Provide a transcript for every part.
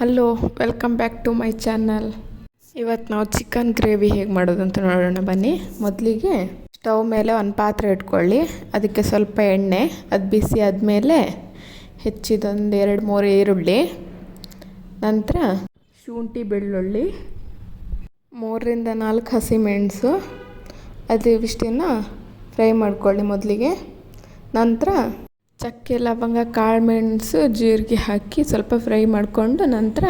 Hello welcome back to my channel ಇವತ್ತು ನಾವು chicken gravy ಹೇಗೆ ಮಾಡೋದು ಅಂತ ನೋಡೋಣ ಬನ್ನಿ. ಮೊದಲಿಗೆ ಸ್ಟವ್ ಮೇಲೆ ಒಂದು ಪಾತ್ರೆ ಇಟ್ಕೊಳ್ಳಿ. ಅದಕ್ಕೆ ಸ್ವಲ್ಪ ಎಣ್ಣೆ, ಅದು ಬಿಸಿ ಆದಮೇಲೆ ಹೆಚ್ಚಿದೊಂದು ಎರಡು, ಮೂರು ಈರುಳ್ಳಿ, ನಂತರ ಶುಂಠಿ ಬೆಳ್ಳುಳ್ಳಿ, ಮೂರರಿಂದ ನಾಲ್ಕು ಹಸಿಮೆಣಸು, ಅದು ಇವಿಷ್ಟನ್ನು ಫ್ರೈ ಮಾಡ್ಕೊಳ್ಳಿ ಮೊದಲಿಗೆ. ನಂತರ ಚಕ್ಕೆ, ಲವಂಗ ಕಾಳು ಮೆಣಸು ಜೀರಿಗೆ ಹಾಕಿ ಸ್ವಲ್ಪ ಫ್ರೈ ಮಾಡಿಕೊಂಡು ನಂತರ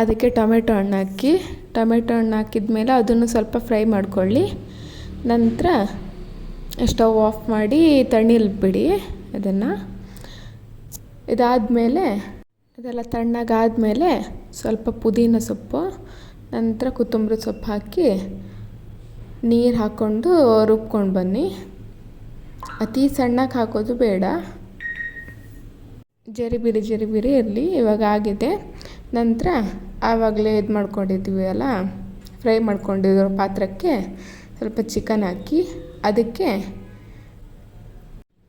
ಅದಕ್ಕೆ ಟೊಮೆಟೊ ಹಣ್ಣು ಹಾಕಿ, ಟೊಮೆಟೊ ಹಣ್ಣು ಹಾಕಿದ ಮೇಲೆ ಅದನ್ನು ಸ್ವಲ್ಪ ಫ್ರೈ ಮಾಡ್ಕೊಳ್ಳಿ. ನಂತರ ಸ್ಟವ್ ಆಫ್ ಮಾಡಿ ತಣ್ಣೀಲಿ ಬಿಡಿ ಅದನ್ನು. ಇದಾದಮೇಲೆ ಇದೆಲ್ಲ ತಣ್ಣಗಾದಮೇಲೆ ಸ್ವಲ್ಪ ಪುದೀನ ಸೊಪ್ಪು, ನಂತರ ಕೊತ್ತಂಬರಿ ಸೊಪ್ಪು ಹಾಕಿ ನೀರು ಹಾಕ್ಕೊಂಡು ರುಬ್ಕೊಂಡು ಬನ್ನಿ. ಅತಿ ಸಣ್ಣಕ್ಕೆ ಹಾಕೋದು ಬೇಡ. ಜರಿಬಿರಿ ಜರಿಬಿರಿ ಇರಲಿ. ಇವಾಗ ಆಗಿದೆ. ನಂತರ ಆವಾಗಲೇ ಇದು ಮಾಡ್ಕೊಂಡಿದ್ವಿ ಅಲ್ಲ? ಫ್ರೈ ಮಾಡ್ಕೊಂಡಿರೋ ಪಾತ್ರಕ್ಕೆ. ಸ್ವಲ್ಪ ಚಿಕನ್ ಹಾಕಿ ಅದಕ್ಕೆ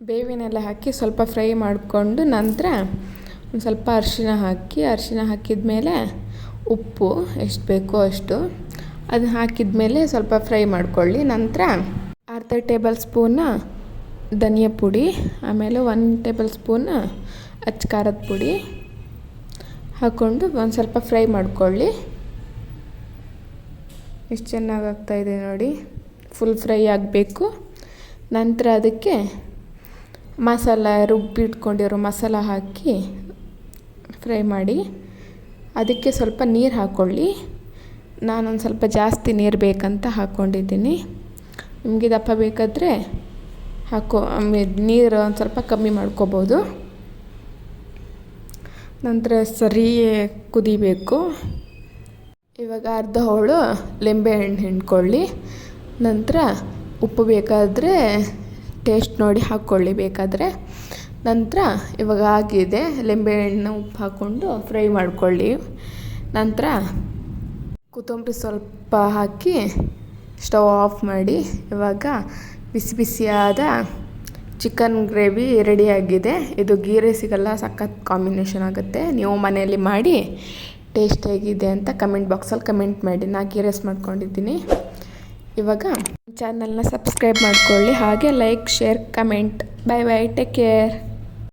ಬೇವಿನೆಲ್ಲ ಹಾಕಿ ಸ್ವಲ್ಪ ಫ್ರೈ ಮಾಡಿಕೊಂಡು ನಂತರ ಒಂದು ಸ್ವಲ್ಪ ಅರಿಶಿನ ಹಾಕಿ ಅರಿಶಿನ ಹಾಕಿದ ಮೇಲೆ ಉಪ್ಪು ಎಷ್ಟು ಬೇಕೋ ಅಷ್ಟು ಅದು ಹಾಕಿದ ಮೇಲೆ ಸ್ವಲ್ಪ ಫ್ರೈ ಮಾಡ್ಕೊಳ್ಳಿ. ನಂತರ ಅರ್ಧ ಟೇಬಲ್ ಸ್ಪೂನ ಧನಿಯಾ ಪುಡಿ, ಆಮೇಲೆ ಒನ್ ಟೇಬಲ್ ಸ್ಪೂನ್ ಅಚ್ಚ ಖಾರದ ಪುಡಿ ಹಾಕ್ಕೊಂಡು ಒಂದು ಸ್ವಲ್ಪ ಫ್ರೈ ಮಾಡ್ಕೊಳ್ಳಿ. ಎಷ್ಟು ಚೆನ್ನಾಗಿ ಆಗ್ತಾಯಿದೆ ನೋಡಿ. ಫುಲ್ ಫ್ರೈ ಆಗಬೇಕು. ನಂತರ ಅದಕ್ಕೆ ಮಸಾಲ ರುಬ್ಬಿಟ್ಕೊಂಡಿರೋ ಮಸಾಲ ಹಾಕಿ ಫ್ರೈ ಮಾಡಿ. ಅದಕ್ಕೆ ಸ್ವಲ್ಪ ನೀರು ಹಾಕ್ಕೊಳ್ಳಿ ನಾನೊಂದು ಸ್ವಲ್ಪ ಜಾಸ್ತಿ ನೀರು ಬೇಕಂತ ಹಾಕ್ಕೊಂಡಿದ್ದೀನಿ ನಿಮಗೆ ದಪ್ಪ ಬೇಕಾದರೆ ಹಾಕೋ ನೀರು ಒಂದು ಸ್ವಲ್ಪ ಕಮ್ಮಿ ಮಾಡ್ಕೋಬೋದು. ನಂತರ ಸರಿ ಕುದಿಬೇಕು. ಇವಾಗ ಅರ್ಧ ಹೋಳು ಲಿಂಬೆಹಣ್ಣು ಹಿಂಡ್ಕೊಳ್ಳಿ. ನಂತರ ಉಪ್ಪು ಬೇಕಾದರೆ ಟೇಸ್ಟ್ ನೋಡಿ ಹಾಕ್ಕೊಳ್ಳಿ ಬೇಕಾದರೆ. ನಂತರ ಇವಾಗ ಆಗಿದೆ ಲಿಂಬೆಹಣ್ಣು ಉಪ್ಪು ಹಾಕ್ಕೊಂಡು ಫ್ರೈ ಮಾಡ್ಕೊಳ್ಳಿ. ನಂತರ ಕೊತ್ತಂಬರಿ ಸ್ವಲ್ಪ ಹಾಕಿ ಸ್ಟವ್ ಆಫ್ ಮಾಡಿ. ಇವಾಗ ಬಿಸಿ ಬಿಸಿಯಾದ ಚಿಕನ್ ಗ್ರೇವಿ ರೆಡಿಯಾಗಿದೆ. ಇದು ಗೀ ರೈಸಿಗೆಲ್ಲ ಸಖತ್ ಕಾಂಬಿನೇಷನ್ ಆಗುತ್ತೆ. ನೀವು ಮನೆಯಲ್ಲಿ ಮಾಡಿ ಟೇಸ್ಟ್ ಹೇಗಿದೆ ಅಂತ ಕಮೆಂಟ್ ಬಾಕ್ಸಲ್ಲಿ ಕಮೆಂಟ್ ಮಾಡಿ. ನಾ ಗೀ ರೈಸ್ ಮಾಡ್ಕೊಂಡಿದ್ದೀನಿ. ಇವಾಗ ಚಾನಲ್ನ ಸಬ್ಸ್ಕ್ರೈಬ್ ಮಾಡ್ಕೊಳ್ಳಿ. ಹಾಗೆ like share comment bye bye take care